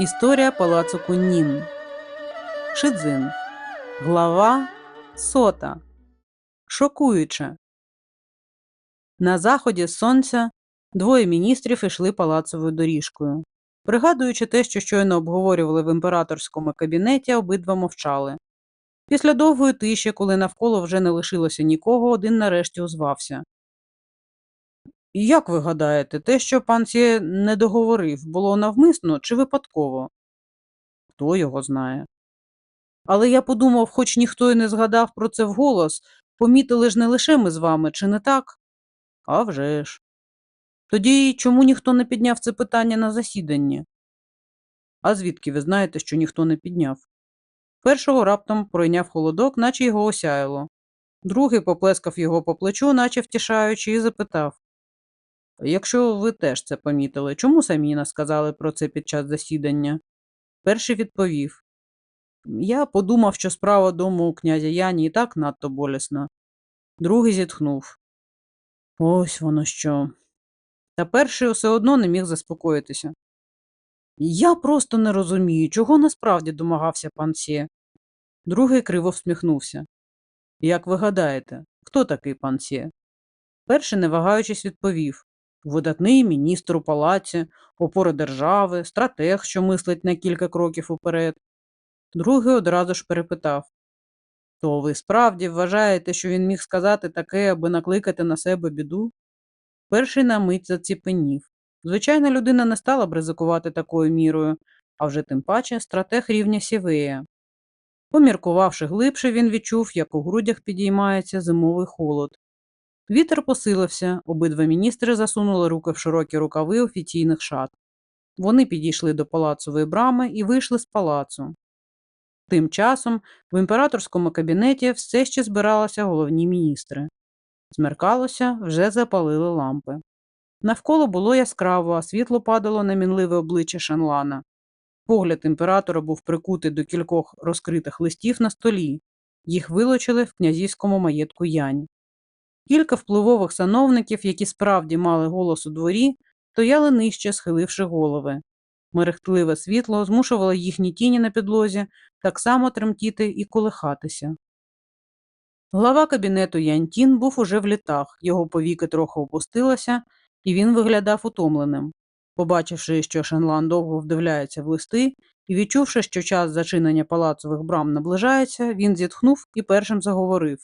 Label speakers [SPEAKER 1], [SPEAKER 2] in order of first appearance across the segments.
[SPEAKER 1] Історія палацу Куннін. Шидзин. Глава сота. Шокуюче. На заході сонця двоє міністрів ішли палацовою доріжкою. Пригадуючи те, що щойно обговорювали в імператорському кабінеті, обидва мовчали. Після довгої тиші, коли навколо вже не лишилося нікого, один нарешті озвався. Як ви гадаєте, те, що пан Сє не договорив, було навмисно чи випадково? Хто його знає. Але я подумав, хоч ніхто й не згадав про це вголос, помітили ж не лише ми з вами, чи не так? А вже ж. Тоді чому ніхто не підняв це питання на засіданні? А звідки ви знаєте, що ніхто не підняв? Першого раптом пройняв холодок, наче його осяяло. Другий поплескав його по плечу, наче втішаючи, і запитав Якщо ви теж це помітили, чому самі не сказали про це під час засідання? Перший відповів Я подумав, що справа дому у князя Яні і так надто болісна. Другий зітхнув. Ось воно що. Та перший все одно не міг заспокоїтися. Я просто не розумію, чого насправді домагався пан Сє. Другий криво всміхнувся. Як ви гадаєте, хто такий пан Сє? Перший, не вагаючись, відповів видатний міністр у палаці, опора держави, стратег, що мислить на кілька кроків уперед. Другий одразу ж перепитав То ви справді вважаєте, що він міг сказати таке, аби накликати на себе біду? Перший на мить заціпенів. Звичайна людина не стала б ризикувати такою мірою, а вже тим паче стратег рівня Сівея. Поміркувавши глибше, він відчув, як у грудях підіймається зимовий холод. Вітер посилився, обидва міністри засунули руки в широкі рукави офіційних шат. Вони підійшли до палацової брами і вийшли з палацу. Тим часом в імператорському кабінеті все ще збиралися головні міністри. Змеркалося, вже запалили лампи. Навколо було яскраво, а світло падало на мінливе обличчя Шанлана. Погляд імператора був прикутий до кількох розкритих листів на столі. Їх вилучили в князівському маєтку Янь. Кілька впливових сановників, які справді мали голос у дворі, стояли нижче, схиливши голови. Мерехтливе світло змушувало їхні тіні на підлозі так само тремтіти і колихатися. Глава кабінету Янтін був уже в літах, його повіки трохи опустилися, і він виглядав утомленим. Побачивши, що Шенлан довго вдивляється в листи, і відчувши, що час зачинення палацових брам наближається, він зітхнув і першим заговорив.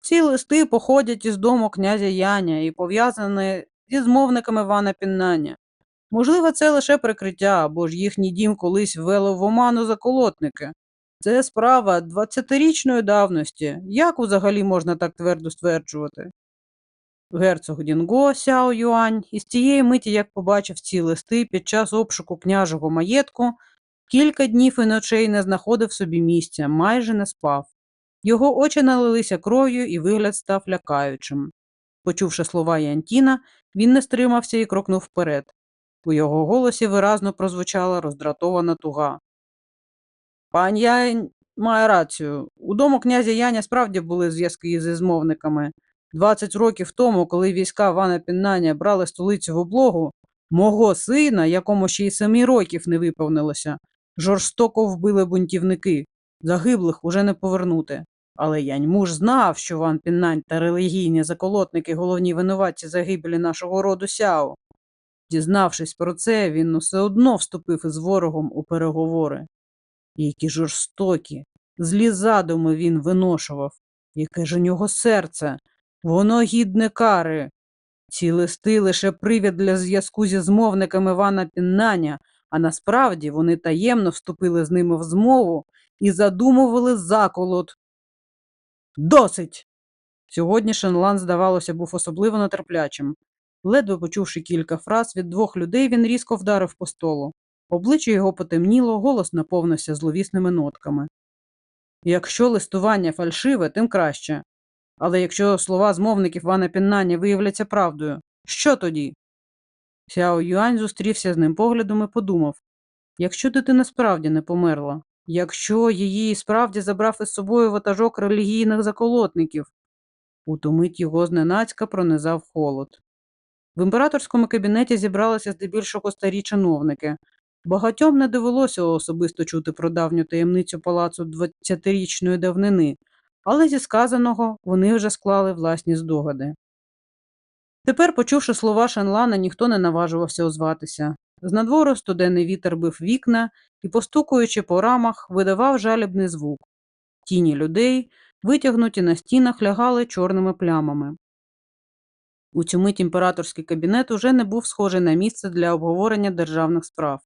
[SPEAKER 1] Ці листи походять із дому князя Яня і пов'язані зі змовниками Івана Піннання. Можливо, це лише прикриття, бо ж їхній дім колись ввело в оману заколотники. Це справа 20-річної давності. Як взагалі можна так твердо стверджувати? Герцог Дінго Сяо Юань із тієї миті, як побачив ці листи під час обшуку княжого маєтку, кілька днів і ночей не знаходив собі місця, майже не спав. Його очі налилися кров'ю і вигляд став лякаючим. Почувши слова Янтіна, він не стримався і крокнув вперед. У його голосі виразно прозвучала роздратована туга. Пан Янь має рацію. У дому князя Яня справді були зв'язки зі змовниками. Двадцять років тому, коли війська Вана Піннання брали столицю в облогу, мого сина, якому ще й семи років не виповнилося, жорстоко вбили бунтівники. Загиблих уже не повернути. Але Яньмуж знав, що Ван Піннань та релігійні заколотники головні винуватці загибелі нашого роду Сяо. Дізнавшись про це, він все одно вступив із ворогом у переговори. Які жорстокі, злі задуми він виношував, яке ж у нього серце, воно гідне кари. Ці листи лише привід для зв'язку зі змовниками Вана Піннаня, а насправді вони таємно вступили з ними в змову і задумували заколот. Досить. Сьогодні Шенлан, здавалося, був особливо нетерплячим. Ледве почувши кілька фраз від двох людей, він різко вдарив по столу. Обличчя його потемніло, голос наповнився зловісними нотками. Якщо листування фальшиве, тим краще. Але якщо слова змовників Вана Піннані виявляться правдою, що тоді? Сяо Юань зустрівся з ним поглядом і подумав якщо дитина справді не померла, якщо її справді забрав із собою ватажок релігійних заколотників, у ту його зненацька пронизав холод. В імператорському кабінеті зібралися здебільшого старі чиновники. Багатьом не довелося особисто чути про давню таємницю палацу 20-річної давнини, але зі сказаного вони вже склали власні здогади. Тепер, почувши слова Шенлана, ніхто не наважувався озватися. З надвору студенний вітер бив вікна і, постукуючи по рамах, видавав жалібний звук. Тіні людей, витягнуті на стінах, лягали чорними плямами. У цю мить імператорський кабінет уже не був схожий на місце для обговорення державних справ.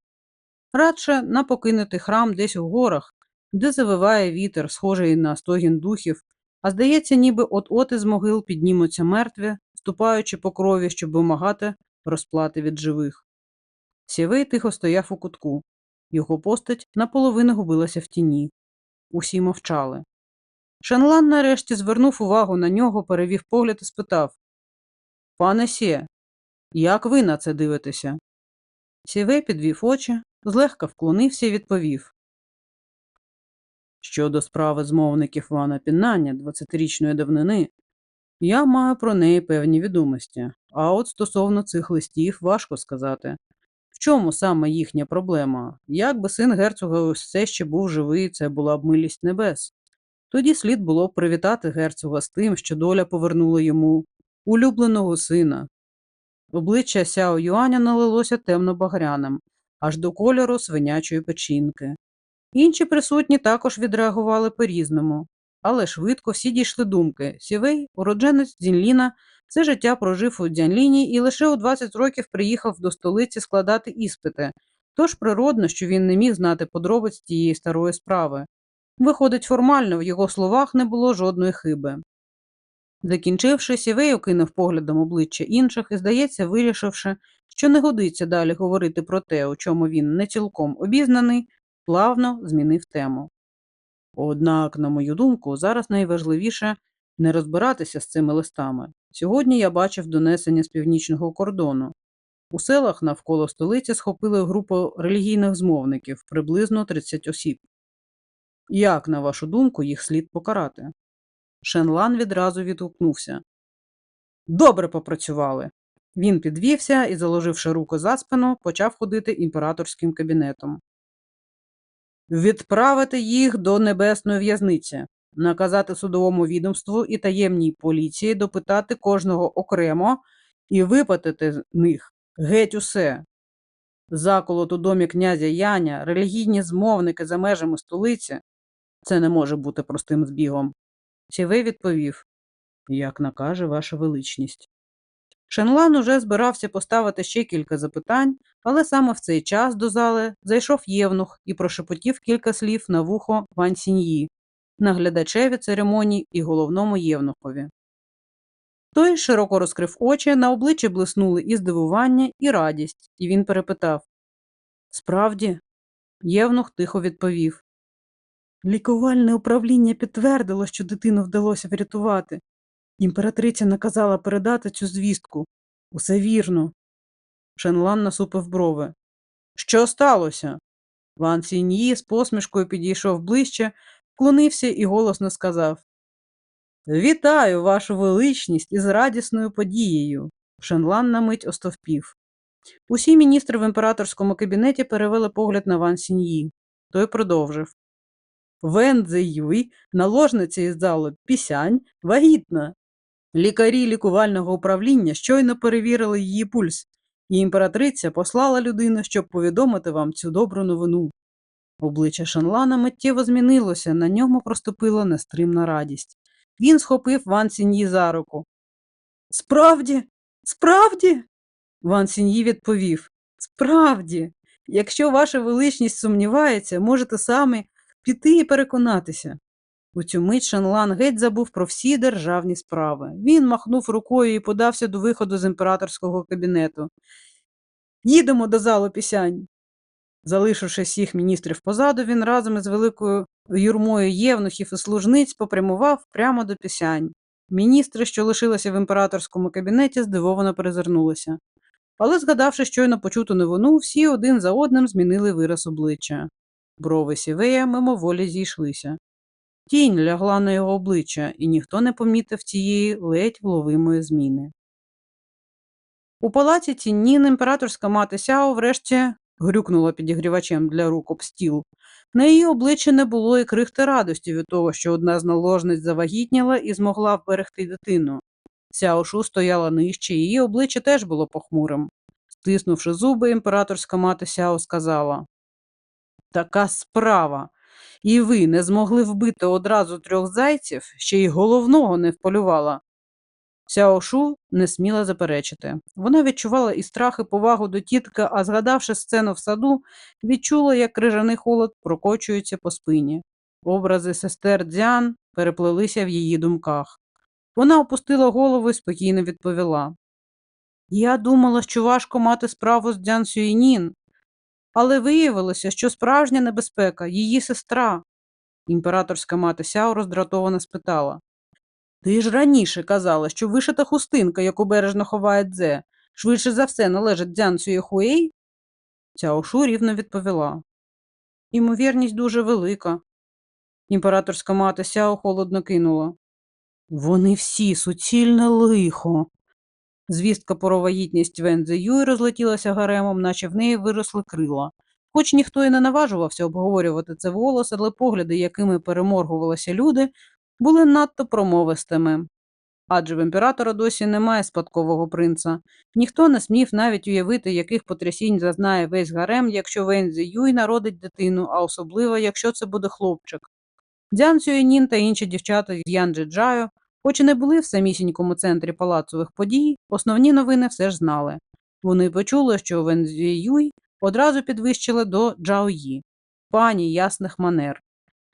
[SPEAKER 1] Радше на покинутий храм десь у горах, де завиває вітер, схожий на стогін духів, а здається, ніби от-от із могил піднімуться мертві, ступаючи по крові, щоб вимагати розплати від живих. Сєвей тихо стояв у кутку. Його постать наполовину губилася в тіні. Усі мовчали. Шенлан нарешті звернув увагу на нього, перевів погляд і спитав Пане Сє, як ви на це дивитеся? Сєвей підвів очі, злегка вклонився і відповів. Щодо справи змовників Вана Пінання 20-річної давнини, я маю про неї певні відомості, а от стосовно цих листів важко сказати. В чому саме їхня проблема? Якби син герцога все ще був живий, це була б милість небес. Тоді слід було б привітати герцога з тим, що доля повернула йому улюбленого сина. Обличчя Сяо Юаня налилося темно-багряним, аж до кольору свинячої печінки. Інші присутні також відреагували по-різному, але швидко всі дійшли думки. Сівей, уродженець Дзінліна, все життя прожив у Дзянліні і лише у 20 років приїхав до столиці складати іспити, тож природно, що він не міг знати подробиць тієї старої справи. Виходить, формально в його словах не було жодної хиби. Закінчивши, Сівей окинув поглядом обличчя інших і, здається, вирішивши, що не годиться далі говорити про те, у чому він не цілком обізнаний, плавно змінив тему. Однак, на мою думку, зараз найважливіше не розбиратися з цими листами. Сьогодні я бачив донесення з північного кордону. У селах навколо столиці схопили групу релігійних змовників, приблизно 30 осіб. Як, на вашу думку, їх слід покарати? Шенлан відразу відгукнувся. Добре попрацювали. Він підвівся і, заложивши руку за спину, почав ходити імператорським кабінетом. Відправити їх до небесної в'язниці, наказати судовому відомству і таємній поліції допитати кожного окремо і випатити з них геть усе. Заколот у домі князя Яня, релігійні змовники за межами столиці це не може бути простим збігом. Сівей відповів Як накаже ваша величність. Шенлан уже збирався поставити ще кілька запитань, але саме в цей час до зали зайшов євнух і прошепотів кілька слів на вухо Ван Сіньї, наглядачеві церемоній і головному євнухові. Той широко розкрив очі, на обличчі блиснули і здивування, і радість, і він перепитав Справді, євнух тихо відповів. Лікувальне управління підтвердило, що дитину вдалося врятувати. Імператриця наказала передати цю звістку. Усе вірно. Шенлан насупив брови. Що сталося? Ван Сіньї з посмішкою підійшов ближче, вклонився і голосно сказав Вітаю, вашу величність із радісною подією. Шенлан на мить остовпів. Усі міністри в імператорському кабінеті перевели погляд на Ван Сіньї. Той продовжив. Вен Цзеюй, наложниця із залу пісянь, вагітна. Лікарі лікувального управління щойно перевірили її пульс, і імператриця послала людину, щоб повідомити вам цю добру новину. Обличчя Шанлана миттєво змінилося, на ньому проступила нестримна радість. Він схопив Ван Сіньї за руку. Справді, справді? Ван Сіньї відповів Справді, якщо ваша величність сумнівається, можете самі піти і переконатися. У цю мить Шанлан геть забув про всі державні справи. Він махнув рукою і подався до виходу з імператорського кабінету. Їдемо до залу пісянь. Залишивши всіх міністрів позаду, він разом із великою юрмою євнухів і служниць попрямував прямо до пісянь. Міністри, що лишилися в імператорському кабінеті, здивовано перезирнулися. Але, згадавши щойно почуту новину, всі один за одним змінили вираз обличчя. Брови сівея мимоволі зійшлися. Тінь лягла на його обличчя, і ніхто не помітив цієї ледь вловимої зміни. У палаці Ціннін імператорська мати Сяо врешті грюкнула підігрівачем для рук об стіл. На її обличчі не було і крихти радості від того, що одна з наложниць завагітніла і змогла вберегти дитину. Сяошу стояла нижче, її обличчя теж було похмурим. Стиснувши зуби, імператорська мати Сяо сказала Така справа. І ви не змогли вбити одразу трьох зайців, ще й головного не вполювала. Сяошу не сміла заперечити. Вона відчувала і страх, і повагу до тітки, а згадавши сцену в саду, відчула, як крижаний холод прокочується по спині. Образи сестер Дзян переплелися в її думках. Вона опустила голову і спокійно відповіла. Я думала, що важко мати справу з Дзян Сюєнін, але виявилося, що справжня небезпека її сестра. Імператорська мати Сяо роздратовано спитала. Ти ж раніше казала, що вишита хустинка, яку бережно ховає Дзе, швидше за все належить Дзян Сюєхуей? Цяошу рівно відповіла. Імовірність дуже велика. Імператорська мати Сяо холодно кинула. Вони всі суцільне лихо. Звістка про вагітність Вензи Юй розлетілася гаремом, наче в неї виросли крила. Хоч ніхто і не наважувався обговорювати це вголос, але погляди, якими переморгувалися люди, були надто промовистими. Адже в імператора досі немає спадкового принца. Ніхто не смів навіть уявити, яких потрясінь зазнає весь гарем, якщо Вензі Юй народить дитину, а особливо, якщо це буде хлопчик. Дзян Сюєнін та інші дівчата з Янджи Джаю, хоч і не були в самісінькому центрі палацових подій, основні новини все ж знали. Вони почули, що Вензі Юй одразу підвищили до Джаої, пані ясних манер.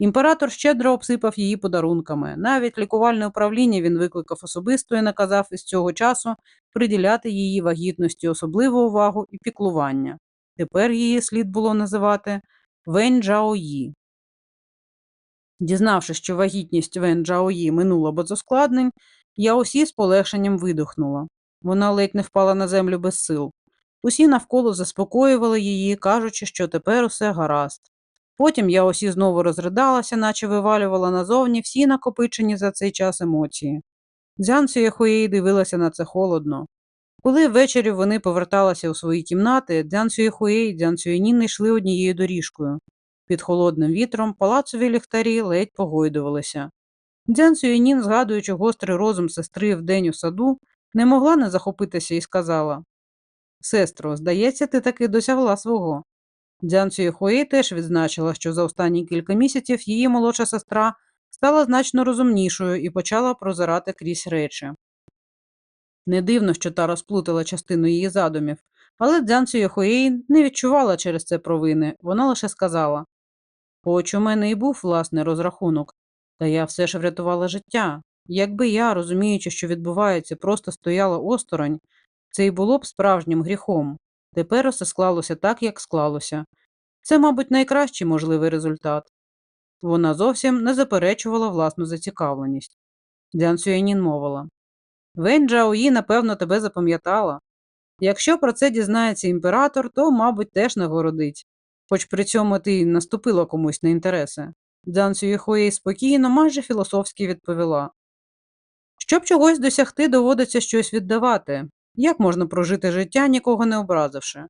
[SPEAKER 1] Імператор щедро обсипав її подарунками. Навіть лікувальне управління він викликав особисто і наказав із цього часу приділяти її вагітності особливу увагу і піклування. Тепер її слід було називати Вень Джаої. Дізнавшись, що вагітність Вен Джаої минула без ускладнень, я усі з полегшенням видихнула. Вона ледь не впала на землю без сил. Усі навколо заспокоювали її, кажучи, що тепер усе гаразд. Потім я усі знову розридалася, наче вивалювала назовні всі накопичені за цей час емоції. Дзян Сюєхуєй дивилася на це холодно. Коли ввечері вони поверталися у свої кімнати, Дзян Сюєхуєй і Дзян Сюєнін йшли однією доріжкою. Під холодним вітром палацові ліхтарі ледь погойдувалися. Дзян Сюєнін, згадуючи гострий розум сестри вдень у саду, не могла не захопитися і сказала Сестро, здається, ти таки досягла свого. Дзян Сюєхуей теж відзначила, що за останні кілька місяців її молодша сестра стала значно розумнішою і почала прозирати крізь речі. Не дивно, що та розплутала частину її задумів, але Дзян Сюєхуей не відчувала через це провини, вона лише сказала Хоч у мене і був власний розрахунок, та я все ж врятувала життя. Якби я, розуміючи, що відбувається, просто стояла осторонь, це й було б справжнім гріхом. Тепер усе склалося так, як склалося. Це, мабуть, найкращий можливий результат. Вона зовсім не заперечувала власну зацікавленість. Дзян Сюєнін мовила Вень Джаої, напевно, тебе запам'ятала. Якщо про це дізнається імператор, то, мабуть, теж нагородить, хоч при цьому ти наступила комусь на інтереси. Дзян Сюєхуєй спокійно, майже філософськи відповіла Щоб чогось досягти, доводиться щось віддавати. Як можна прожити життя, нікого не образивши?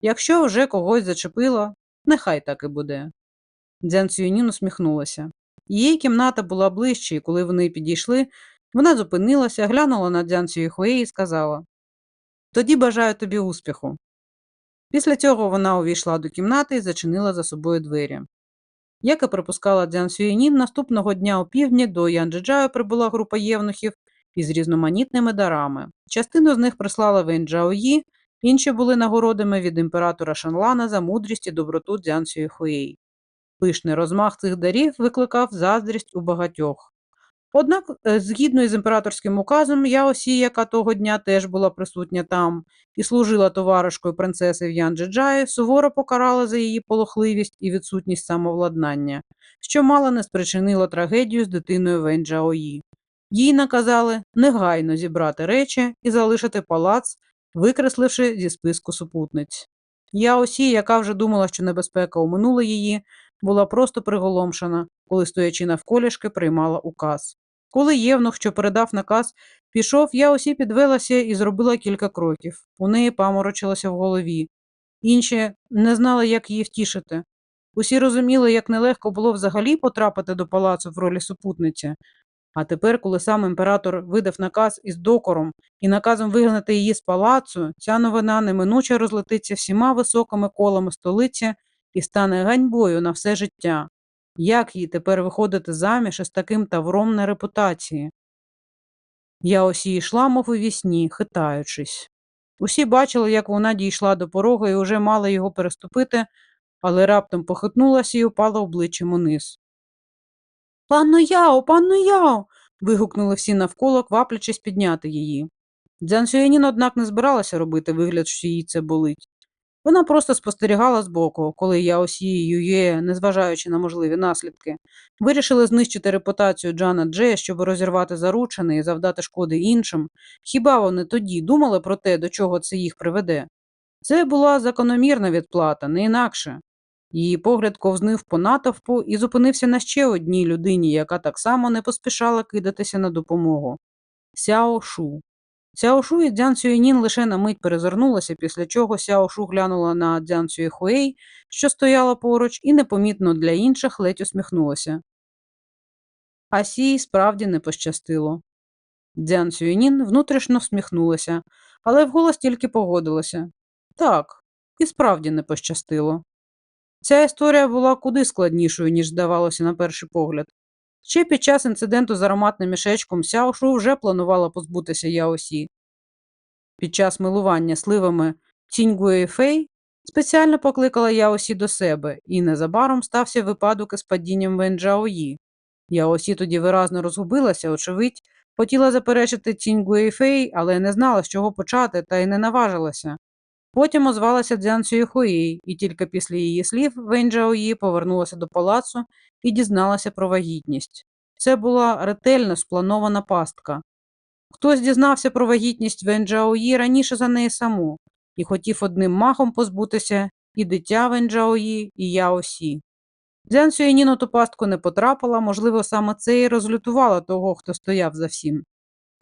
[SPEAKER 1] Якщо вже когось зачепило, нехай так і буде. Дзян Цюнін усміхнулася. Її кімната була ближче, і коли вони підійшли, вона зупинилася, глянула на Дзян Цюєхує і сказала Тоді бажаю тобі успіху. Після цього вона увійшла до кімнати і зачинила за собою двері. Як і припускала Дзян Сюєнін, наступного дня у півдні до Янджиджаю прибула група євнухів із різноманітними дарами. Частину з них прислала Вейн Джаої, інші були нагородами від імператора Шанлана за мудрість і доброту Дзян Сюєхуєй. Пишний розмах цих дарів викликав заздрість у багатьох. Однак, е, згідно із імператорським указом, Яосі, яка того дня теж була присутня там і служила товаришкою принцеси в Янджиджаї, суворо покарала за її полохливість і відсутність самовладнання, що мало не спричинило трагедію з дитиною Венджаої. Їй наказали негайно зібрати речі і залишити палац, викресливши зі списку супутниць. Яосі, яка вже думала, що небезпека оминула її, була просто приголомшена, коли, стоячи навколішки, приймала указ. Коли євнух, що передав наказ, пішов, я осі підвелася і зробила кілька кроків. У неї паморочилося в голові. інші не знали, як її втішити. Усі розуміли, як нелегко було взагалі потрапити до палацу в ролі супутниці. А тепер, коли сам імператор видав наказ із докором і наказом вигнати її з палацу, ця новина неминуче розлетиться всіма високими колами столиці і стане ганьбою на все життя. Як їй тепер виходити заміж із таким тавром на репутації? Я ось і йшла, мов у вісні, хитаючись. Усі бачили, як вона дійшла до порогу і вже мала його переступити, але раптом похитнулася і упала обличчям униз. Панно Яо, панно Яо. вигукнули всі навколо, кваплячись підняти її. Дзян Сюєнін, однак, не збиралася робити вигляд, що їй це болить. Вона просто спостерігала збоку, коли я ось її незважаючи на можливі наслідки, вирішили знищити репутацію Джана Джея, щоб розірвати заручини і завдати шкоди іншим. Хіба вони тоді думали про те, до чого це їх приведе? Це була закономірна відплата, не інакше. Її погляд ковзнив по натовпу і зупинився на ще одній людині, яка так само не поспішала кидатися на допомогу Сяо Шу. Сяо Шу і Дзян Сюєнін лише на мить перезирнулася, після чого Сяо Шу глянула на Дзян Сюєхуей, що стояла поруч, і непомітно для інших ледь усміхнулася. А сій справді не пощастило. Дзян Сюєнін внутрішньо всміхнулася, але вголос тільки погодилася. Так, і справді не пощастило. Ця історія була куди складнішою, ніж здавалося на перший погляд. Ще під час інциденту з ароматним мішечком Сяошу вже планувала позбутися Яосі. Під час милування сливами Ціньгує Фей спеціально покликала Яосі до себе, і незабаром стався випадок із падінням Венджаої. Яосі тоді виразно розгубилася, очевидь, хотіла заперечити Ціньгує Фей, але не знала, з чого почати, та й не наважилася. Потім озвалася Дзян Сюєхуї, і тільки після її слів Вень Джаої повернулася до палацу і дізналася про вагітність. Це була ретельно спланована пастка. Хтось дізнався про вагітність Вень Джаої раніше за неї саму і хотів одним махом позбутися і дитя Вень Джаої, і Яосі. Дзян Сюєнін у ту пастку не потрапила, можливо, саме це і розлютувало того, хто стояв за всім.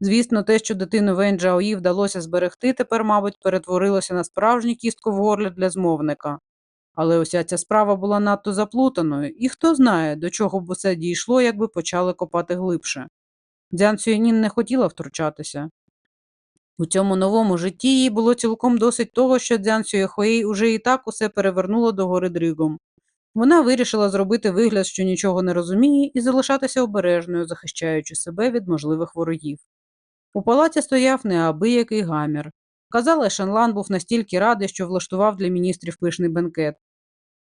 [SPEAKER 1] Звісно, те, що дитину Вейн Джаої вдалося зберегти, тепер, мабуть, перетворилося на справжню кістку в горлі для змовника. Але уся ця справа була надто заплутаною, і хто знає, до чого б усе дійшло, якби почали копати глибше. Дзян Сюєнін не хотіла втручатися. У цьому новому житті їй було цілком досить того, що Дзян Сюєхуей уже і так усе перевернуло до гори дригом. Вона вирішила зробити вигляд, що нічого не розуміє, і залишатися обережною, захищаючи себе від можливих ворогів. У палаці стояв неабиякий гамір. Казали, Шенлан був настільки радий, що влаштував для міністрів пишний бенкет.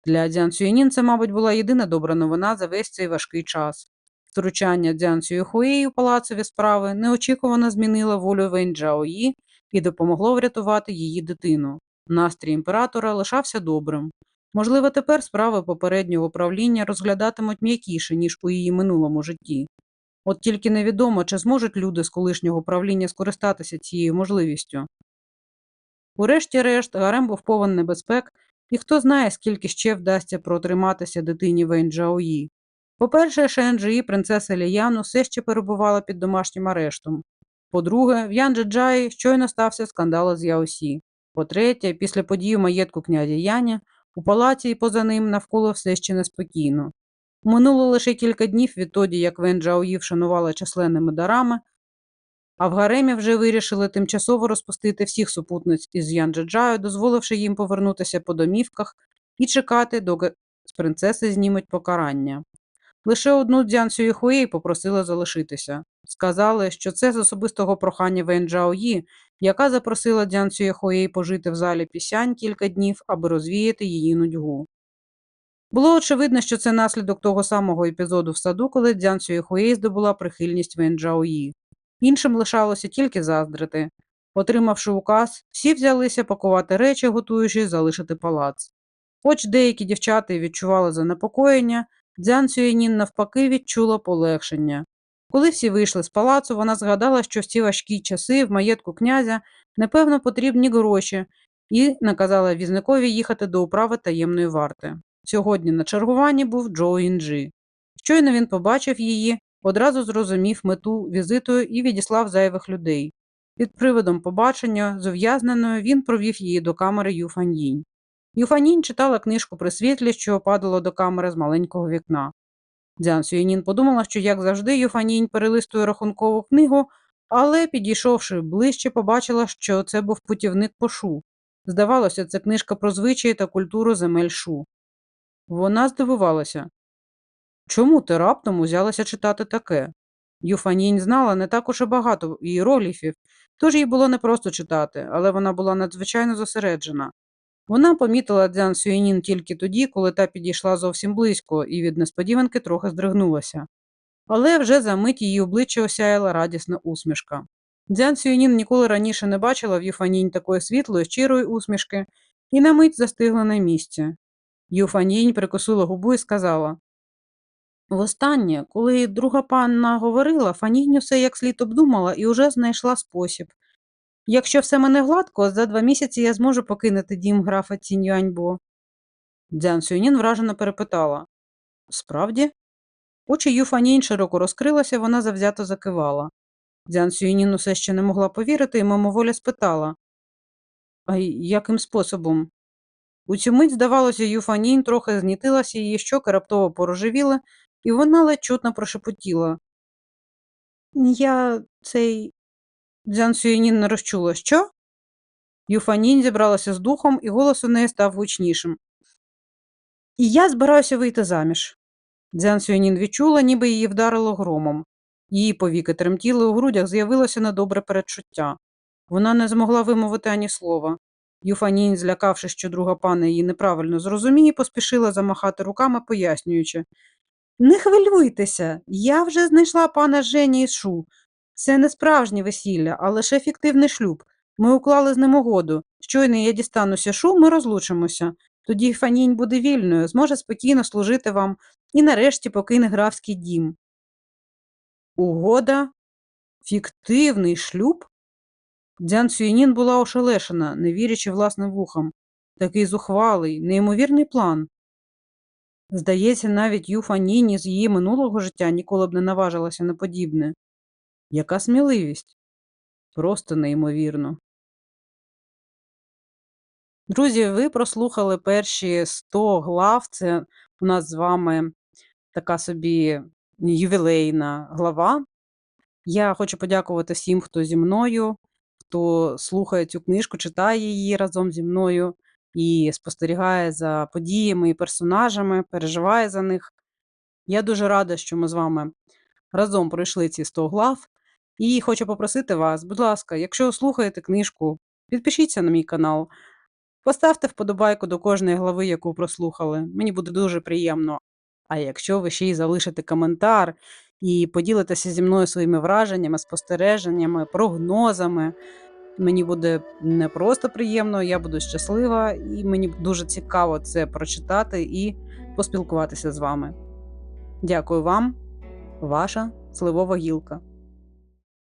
[SPEAKER 1] Для Дзян Сюєнін це, мабуть, була єдина добра новина за весь цей важкий час. Втручання Дзян Сюєхуї у палацові справи неочікувано змінило волю Вень Джаої і допомогло врятувати її дитину. Настрій імператора лишався добрим. Можливо, тепер справи попереднього правління розглядатимуть м'якіше, ніж у її минулому житті. От тільки невідомо, чи зможуть люди з колишнього правління скористатися цією можливістю. Урешті-решт, гарем був повен небезпек, і хто знає, скільки ще вдасться протриматися дитині Вейн Джаої. По-перше, Шенджі, принцеса Ліяну, все ще перебувала під домашнім арештом. По-друге, в Янджи-Джаї щойно стався скандал з Яосі. По-третє, після подій у маєтку князя Яня, у палаці і поза ним навколо все ще неспокійно. Минуло лише кілька днів відтоді, як Вен Джаої вшанувала численними дарами, а в гаремі вже вирішили тимчасово розпустити всіх супутниць із Янджаджаю, дозволивши їм повернутися по домівках і чекати, доки з принцеси знімуть покарання. Лише одну Дзян Сюїхуєй попросили залишитися. Сказали, що це з особистого прохання Вен Джаої, яка запросила Дзян Сюїхуєй пожити в залі пісянь кілька днів, аби розвіяти її нудьгу. Було очевидно, що це наслідок того самого епізоду в саду, коли Дзян Сюєхуєй здобула прихильність Вен Джаої. Іншим лишалося тільки заздрити. Отримавши указ, всі взялися пакувати речі, готуючись залишити палац. Хоч деякі дівчата відчували занепокоєння, Дзян Сюєнін навпаки відчула полегшення. Коли всі вийшли з палацу, вона згадала, що в ці важкі часи в маєтку князя непевно потрібні гроші, і наказала візникові їхати до управи таємної варти. Сьогодні на чергуванні був Джо Інджі. Щойно він побачив її, одразу зрозумів мету візиту і відіслав зайвих людей. Під приводом побачення з ув'язненою він провів її до камери Юфаньїнь. Юфанінь читала книжку при світлі, що падало до камери з маленького вікна. Дзян Сюєнін подумала, що, як завжди, Юфанінь перелистує рахункову книгу, але, підійшовши ближче, побачила, що це був путівник по шу. Здавалося, це книжка про звичаї та культуру земель шу. Вона здивувалася. Чому ти раптом узялася читати таке? Юфанінь знала не так уж і багато іерогліфів, тож їй було непросто читати, але вона була надзвичайно зосереджена. Вона помітила Дзян Сюєнін тільки тоді, коли та підійшла зовсім близько і від несподіванки трохи здригнулася. Але вже за мить її обличчя осяяла радісна усмішка. Дзян Сюєнін ніколи раніше не бачила в Юфанінь такої світлої, щирої усмішки і на мить застигла на місці. Юфанінь прикусила губу і сказала Востаннє, коли друга панна говорила, Фанінь усе як слід обдумала і уже знайшла спосіб. Якщо все мене гладко, за два місяці я зможу покинути дім графа Цінь-Юаньбо. Дзян Сюнін вражено перепитала. Справді? Очі Юфанінь широко розкрилася, вона завзято закивала. Дзян Сюнін усе ще не могла повірити і мимоволі спитала. А яким способом? У цю мить, здавалося, Юфанінь трохи знітилася, її щоки раптово порожевіли, і вона ледь чутно прошепотіла. Я цей. Дзян Сюєнін не розчула. Що? Юфанінь зібралася з духом, і голос у неї став гучнішим. І я збираюся вийти заміж. Дзян Сюєнін відчула, ніби її вдарило громом. Її повіки тремтіли, у грудях з'явилося недобре передчуття. Вона не змогла вимовити ані слова. Юфанінь, злякавшись, що друга пана її неправильно зрозуміє, поспішила замахати руками, пояснюючи Не хвилюйтеся, я вже знайшла пана Жені із Шу. Це не справжнє весілля, а лише фіктивний шлюб. Ми уклали з ним угоду. Щойно я дістануся шу, ми розлучимося. Тоді Фанінь буде вільною, зможе спокійно служити вам і нарешті покине графський дім. Угода? Фіктивний шлюб? Дзян Сюєнін була ошелешена, не вірячи власним вухам. Такий зухвалий, неймовірний план. Здається, навіть Ю Фаніні з її минулого життя ніколи б не наважилася на подібне. Яка сміливість? Просто неймовірно. Друзі, ви прослухали перші 100 глав. Це у нас з вами така собі ювілейна глава. Я хочу подякувати всім, хто зі мною, хто слухає цю книжку, читає її разом зі мною і спостерігає за подіями і персонажами, переживає за них. Я дуже рада, що ми з вами разом пройшли ці 100 глав. І хочу попросити вас, будь ласка, якщо слухаєте книжку, підпишіться на мій канал, поставте вподобайку до кожної глави, яку прослухали. Мені буде дуже приємно. А якщо ви ще й залишите коментар і поділитеся зі мною своїми враженнями, спостереженнями, прогнозами, мені буде не просто приємно, я буду щаслива, і мені дуже цікаво це прочитати і поспілкуватися з вами. Дякую вам, ваша сливова гілка.